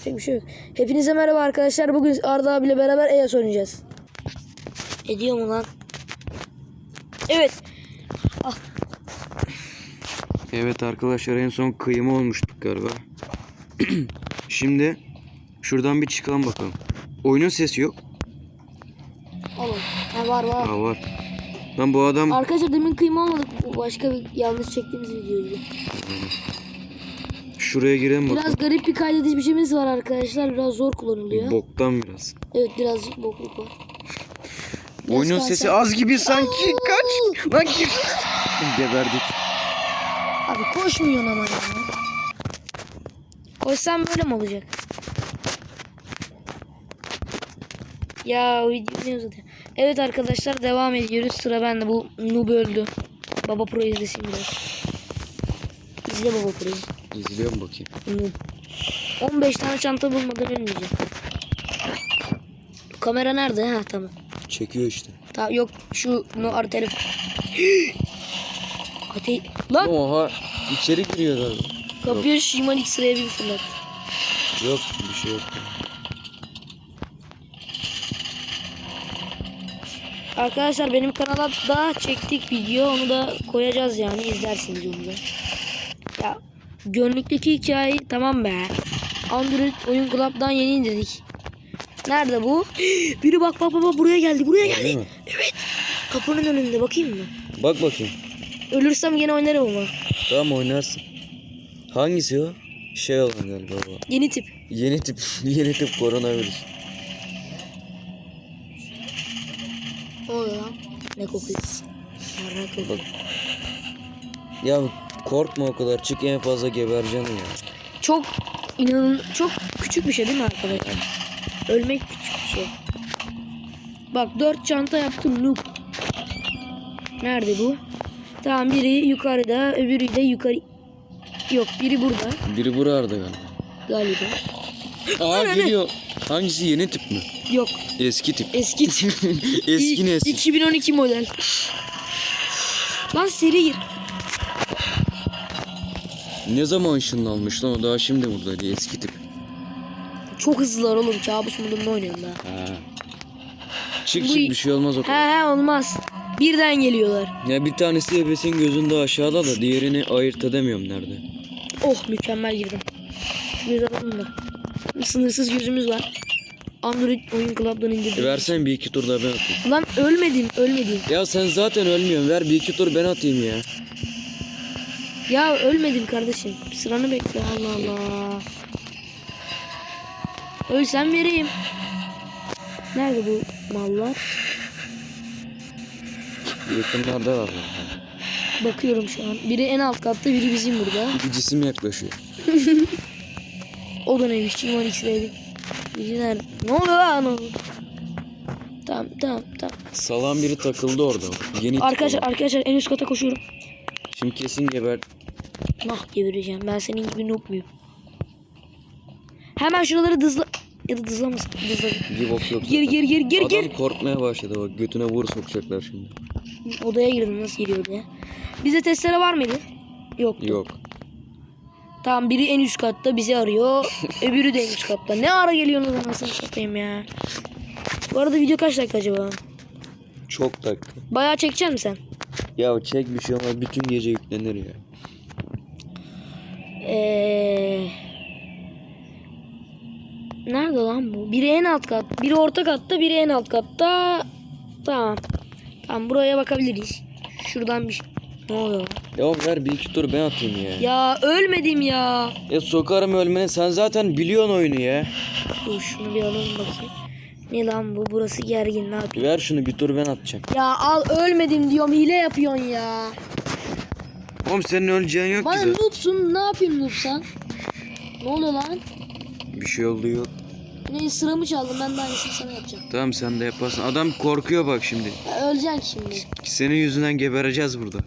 Yapacak bir şey yok. Hepinize merhaba arkadaşlar. Bugün Arda abiyle beraber EYAS oynayacağız. Ediyor mu lan? Evet. Evet arkadaşlar en son kıyma olmuştuk galiba. Şimdi şuradan bir çıkalım bakalım. Oyunun sesi yok. Oğlum. Ha, var var. Aa var. Lan bu adam Arkadaşlar demin kıyma olmadık. Başka bir yanlış çektiğimiz videoydu. Şuraya girelim Biraz bakalım. garip bir kaydedici bir şeyimiz var arkadaşlar. Biraz zor kullanılıyor. Boktan biraz. Evet birazcık bokluk var. Biraz Oyunun kalsam- sesi az gibi sanki. Kaç. Lan gir. Geberdik. Abi koşmuyorsun ama ya. Koşsam böyle mi olacak? Ya o video ne uzadı? Evet arkadaşlar devam ediyoruz. Sıra bende. Bu noob öldü. Baba Pro izlesin biraz. İzle Baba Pro'yu. İzliyorum bakayım. Noob. 15 tane çanta bulmadan ölmeyeceğim. Kamera nerede? Ha tamam. Çekiyor işte. Ta yok şu no ar telefon. Ate lan Oha içeri giriyor galiba. kapıyor Şimalik sıraya bir fırlat. Yok bir şey yok. Arkadaşlar benim kanala da çektik video. Onu da koyacağız yani. izlersiniz onu da. Ya gönlükteki hikaye tamam be. Android oyun club'dan yeni indirdik. Nerede bu? Biri bak bak bak buraya geldi buraya geldi. mi? Evet. Kapının önünde bakayım mı? Bak bakayım. Ölürsem gene oynarım ama. Tamam oynarsın. Hangisi o? Şey olan galiba bu. Yeni tip. Yeni tip, yeni tip koronavirüs. Ne oluyor lan? Ne kokuyor. Bak. Ya korkma o kadar. Çık en fazla gebereceksin ya. Çok inanın çok küçük bir şey değil mi arkadaşlar? Ölmek küçük bir şey. Bak dört çanta yaptım noob. Nerede bu? Tamam biri yukarıda öbürü de yukarı. Yok biri burada Biri burada galiba. galiba. Aa geliyor. Hangisi yeni tip mi? Yok Eski tip. eski tip. Eski nesil. 2012 model. Lan seri gir. Ne zaman ışınlanmış lan o daha şimdi buradaydı eski tip. Çok hızlılar oğlum kabus modunda oynuyorum ben. Ha. Çık Bu- çık bir şey olmaz o He kadar. he olmaz. Birden geliyorlar. Ya bir tanesi Efes'in gözünde aşağıda da diğerini ayırt edemiyorum nerede. Oh mükemmel girdim. Göz alalım da. Sınırsız gözümüz var. Android oyun club'dan E indirdim. versen bir iki tur da ben atayım. Lan ölmedim ölmedim. Ya sen zaten ölmüyorsun ver bir iki tur ben atayım ya. Ya ölmedim kardeşim. Sıranı bekle Allah Allah. Ölsem vereyim. Nerede bu mallar? Yakınlarda var. Bakıyorum şu an. Biri en alt katta biri bizim burada. Bir cisim yaklaşıyor. O da neymiş? Çiman X'deydi. Biri nerede? Ne oluyor lan? o? Tamam tamam tamam. Salan biri takıldı orada. Yeni Arkadaşlar arkadaşlar en üst kata koşuyorum. Şimdi kesin geber. Nah gebereceğim. Ben senin gibi noob muyum? Hemen şuraları dızla... Ya da dızlamasın. Dızla. Bir bok yok. Gir zaten. gir gir gir Adam gir. korkmaya başladı bak götüne vur sokacaklar şimdi. Odaya girdim. Nasıl giriyor ya? Bizde testere var mıydı? Yoktu. Yok. Tamam biri en üst katta bizi arıyor. öbürü de en üst katta. Ne ara geliyorsunuz anasını satayım ya. Bu arada video kaç dakika acaba? Çok dakika. Bayağı çekeceksin mi sen? Ya çek bir şey olmaz bütün gece yüklenir ya. Eee... Nerede lan bu? Biri en alt kat, biri orta katta, biri en alt katta. Tamam. Tamam buraya bakabiliriz. Şuradan bir şey. Ne oluyor? Ya ver bir iki tur ben atayım ya. Ya, Ya ölmedim ya. sokarım ölmene sen zaten biliyorsun oyunu ya. Dur şunu bir alalım bakayım. Ne lan bu? Burası gergin ne yapayım? Ver şunu bir tur ben atacağım. Ya al ölmedim diyorum hile yapıyorsun ya. Oğlum senin öleceğin yok ki Bana zaten. noobsun ne yapayım noobsan? Ne oluyor lan? Bir şey oldu yok. Ne sıramı çaldım ben de aynısını sana yapacağım. Tamam sen de yaparsın. Adam korkuyor bak şimdi. Ya öleceksin şimdi. Senin yüzünden gebereceğiz burada.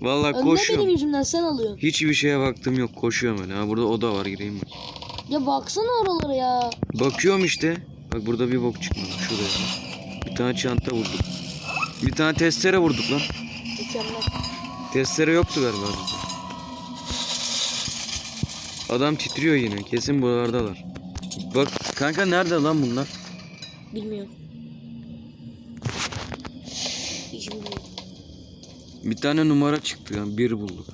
Vallahi Ya ne koşuyorum. benim yüzümden sen alıyorsun? Hiçbir şeye baktım yok koşuyorum öyle. Ha burada oda var gireyim bak. Ya baksana oralara ya. Bakıyorum işte. Bak burada bir bok çıkmadı. Şurada. Bir tane çanta vurduk. Bir tane testere vurduk lan. Mükemmel. Testere yoktu galiba bizde. Adam titriyor yine. Kesin buralardalar. Bak kanka nerede lan bunlar? Bilmiyorum. Hiç bilmiyorum. Bir tane numara çıktı yani bir bulduk.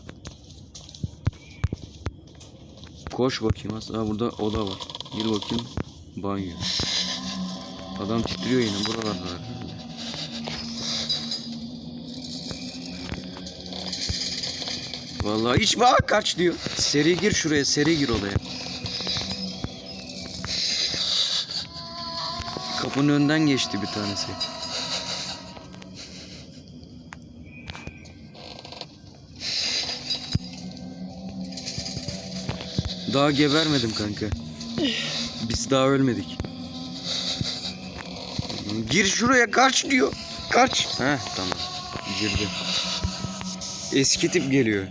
Koş bakayım aslında burada oda var. Gir bakayım banyo. Adam titriyor yine buralarda. Vallahi hiç bak kaç diyor. Seri gir şuraya seri gir odaya. Kapının önünden geçti bir tanesi. Daha gebermedim kanka. Biz daha ölmedik. Gir şuraya kaç diyor. Kaç. Heh tamam. Girdim. Eski tip geliyor.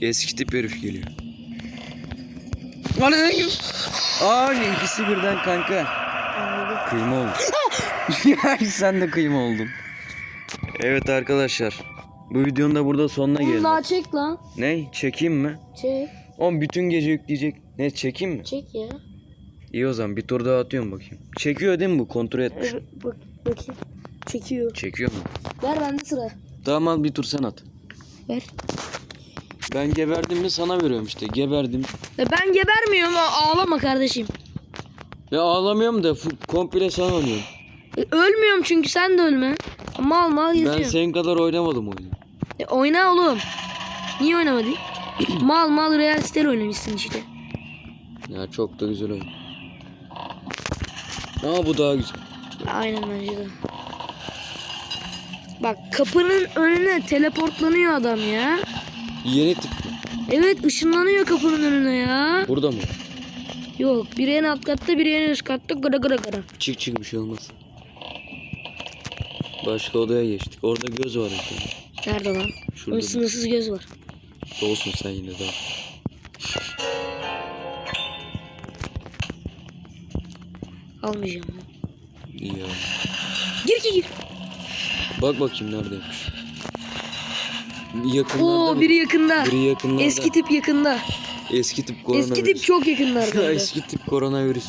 Eski tip herif geliyor. Lan Aa ikisi birden kanka. Kıyma oldu. Ya Sen de kıyma oldun. Evet arkadaşlar. Bu videonun da burada sonuna geldik. daha çek lan. Ne? Çekeyim mi? Çek. Oğlum bütün gece yükleyecek. Ne çekeyim mi? Çek ya. İyi o zaman bir tur daha atıyorum bakayım. Çekiyor değil mi bu? Kontrol etmiş. Evet, bak, bakayım. Çekiyor. Çekiyor mu? Ver bende sıra. Tamam al bir tur sen at. Ver. Ben geberdim mi sana veriyorum işte. Geberdim. Ya ben gebermiyorum ağlama kardeşim. Ya ağlamıyorum da komple sana oynuyorum. E, ölmüyorum çünkü sen de ölme. Mal mal Ben geziyorsun. senin kadar oynamadım oyunu. E, oyna oğlum. Niye oynamadın? mal mal Real Stel oynamışsın işte. Ya çok da güzel oyun. Ama bu daha güzel. Aynen bence de. Bak kapının önüne teleportlanıyor adam ya. Tip mi? Evet ışınlanıyor kapının önüne ya. Burada mı? Yok biri en alt katta biri en üst katta gara gara gara. Çık çık bir şey olmaz. Başka odaya geçtik. Orada göz var tane. Nerede lan? Şurada Onun bir- sınırsız göz var. Olsun sen yine de. al. Almayacağım. İyi ya. Gir ki gir. Bak bakayım neredeymiş. Yakınlarda Oo biri yakında. Biri yakınlarda. Eski tip yakında. Eski tip koronavirüs. Eski tip çok yakınlarda. Eski tip koronavirüs.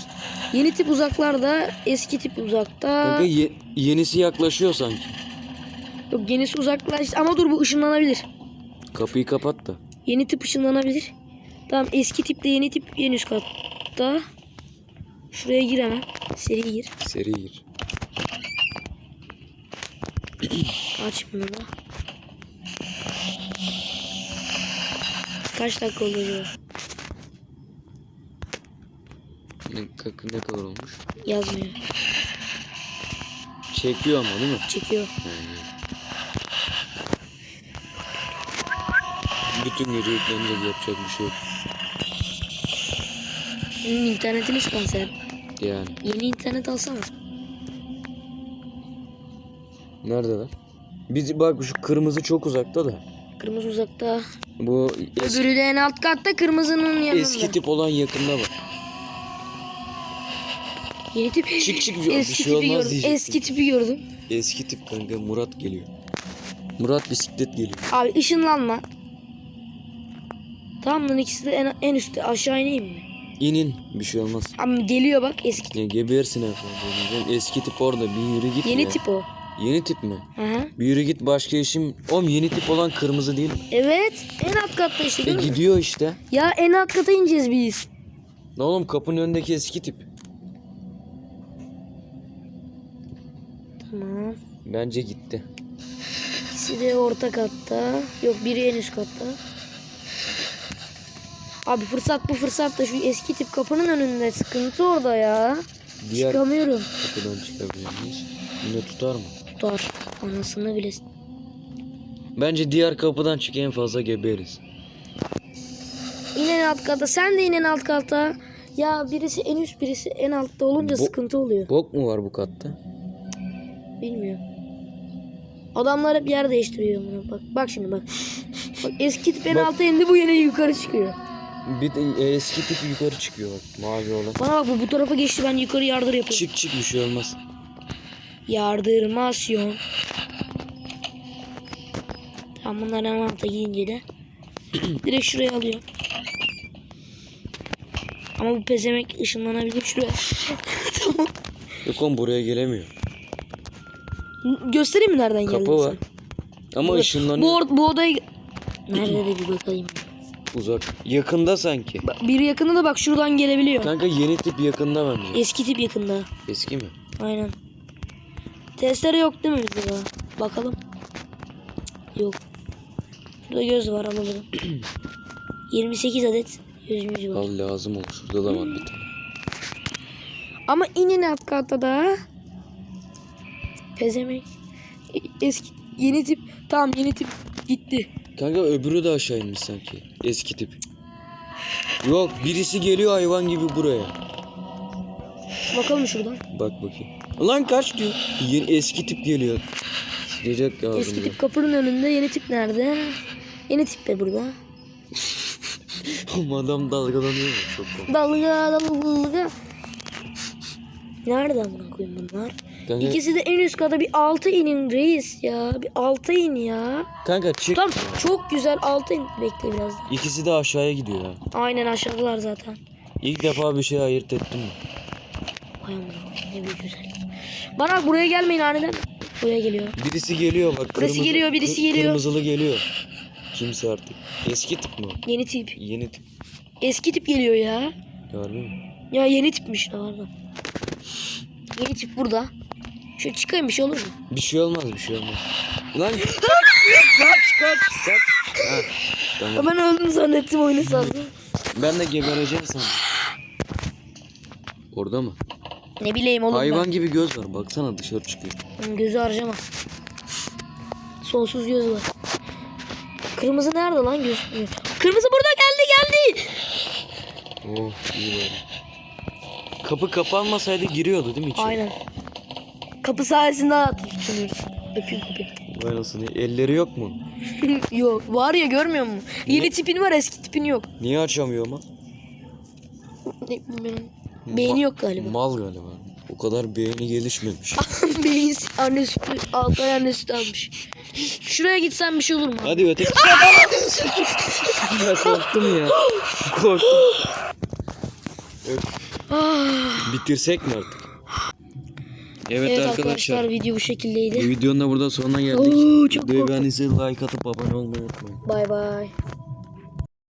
Yeni tip uzaklarda, eski tip uzakta. Kanka ye- yenisi yaklaşıyor sanki. Yok yenisi uzaklaştı ama dur bu ışınlanabilir. Kapıyı kapat da. Yeni tip ışınlanabilir. Tamam eski tiple yeni tip en üst katta. Şuraya gir hemen. Seri gir. Seri gir. Aç bunu da. Kaç dakika oldu acaba? Ne, ka- ne kadar olmuş? Yazmıyor. Çekiyor ama değil mi? Çekiyor. Bütün gece yüklenecek yapacak bir şey yok. Senin internetini sen. Yani. Yeni internet alsana. Neredeler? Biz bak şu kırmızı çok uzakta da. Kırmızı uzakta. Bu es- Öbürü de en alt katta kırmızının yanında. eski tip olan yakında bak. Yeni tip. Çık çık bir, bir Eski şey tipi olmaz gördüm. diyecektim. Eski tipi gördüm. Eski tip kanka Murat geliyor. Murat bisiklet geliyor. Abi ışınlanma. Tamam lan ikisi de en, en üstte. Aşağı ineyim mi? İnin bir şey olmaz. Abi geliyor bak eski tip. Ya gebersin efendim. Eski tip orada bir yürü git Yeni ya. tip o. Yeni tip mi? Aha. Bir yürü git başka işim. Oğlum yeni tip olan kırmızı değil mi? Evet. En alt katta işte E değil mi? gidiyor işte. Ya en alt kata ineceğiz biz. Ne oğlum kapının önündeki eski tip. Tamam. Bence gitti. İkisi de orta katta. Yok biri en üst katta. Abi fırsat bu fırsat da şu eski tip kapının önünde sıkıntı orada ya. Diğer Çıkamıyorum. kapıdan çıkabilir miyiz? Yine tutar mı? Tutar. Anasını bile. Bence diğer kapıdan çık en fazla geberiz. İn en alt kata. Sen de in en alt kata. Ya birisi en üst birisi en altta olunca Bu- sıkıntı oluyor. Bok mu var bu katta? Bilmiyorum. Adamlar hep yer değiştiriyor bunu. Bak bak şimdi bak. bak eski tip en Bak. alta indi bu yine yukarı çıkıyor. Bir de e, eski tip yukarı çıkıyor bak. Mavi olan. Bana bak bu bu tarafa geçti ben yukarı yardır yapıyorum. Çık çık bir şey olmaz. Yardırmasyon. Tamam bunlar en alta gidince de direkt şuraya alıyor. Ama bu pezemek ışınlanabilir şuraya. tamam. Yok oğlum buraya gelemiyor. Göstereyim mi nereden geldi? Kapı var. Ama ışınlanıyor. Bu, bu odaya... Nerede de bir bakayım. Uzak. Yakında sanki. Biri yakında da bak şuradan gelebiliyor. Kanka yeni tip yakında bence. Eski tip yakında. Eski mi? Aynen. Testere yok değil mi bizde daha? Bakalım. Yok. Burada göz var alalım. 28 adet gözümüz var. Al lazım olur. Şurada da var bir tane. Ama inin alt katta da. Pezemek. E- Eski yeni tip. Tamam yeni tip gitti. Kanka öbürü de aşağı inmiş sanki. Eski tip. Yok birisi geliyor hayvan gibi buraya. Bakalım şuradan. Bak bakayım. Lan kaç diyor. Yeni eski tip geliyor. Silecek lazım. Eski tip kapının önünde yeni tip nerede? Yeni tip de burada. Adam dalgalanıyor ya, çok komik. Dalga dalga. Nerede amına koyayım bunlar? Kanka, İkisi de en üst kata bir altı inin reis ya. Bir altı in ya. kanka çık. Tam çok güzel altı in. Bekle biraz daha. İkisi de aşağıya gidiyor ya. Aynen aşağıdalar zaten. İlk defa bir şey ayırt ettim? Vay amına ne büyük güzel. Bana buraya gelmeyin aniden. Buraya geliyor. Birisi geliyor bak. Birisi geliyor, birisi geliyor. Kırmızılı geliyor. Kimse artık. Eski tip mi? Yeni tip. Yeni tip. Eski tip geliyor ya. Harbi mi? Ya yeni tipmiş pardon. Yeni tip burada. Şöyle çıkayım bir şey olur mu? Bir şey olmaz bir şey olmaz. Lan kaç kaç kaç kaç. Ha, tamam. Ben öldüm zannettim oyunu sandım. Ben de gebereceğim sandım. Orada mı? Ne bileyim oğlum Hayvan gibi göz var. Baksana dışarı çıkıyor. ben. Gözü harcama. Sonsuz göz var. Kırmızı nerede lan gözükmüyor. Kırmızı burada geldi geldi. Oh iyi böyle. Kapı kapanmasaydı giriyordu değil mi içeri? Aynen. Kapı sayesinde hayatı tutunuyoruz. Öpeyim kapıyı. Vay anasını. Elleri yok mu? yok. Var ya görmüyor musun? Yeni tipin var eski tipin yok. Niye açamıyor ama? Ne bilmiyorum. Beyni yok galiba. Mal galiba. O kadar beğeni gelişmemiş. Beyin anne sütü, altı ay anne sütü almış. Şuraya gitsen bir şey olur mu? Hadi öteki. ya korktum ya. Korktum. Evet, Ah. Bitirsek mi artık? Evet, Evet arkadaşlar. arkadaşlar video bu Bu şekildeydi. videonun da burada sonuna geldik. Oo, çok Videoyu korktum. beğendiyseniz like atıp abone olmayı unutmayın. Bay bay.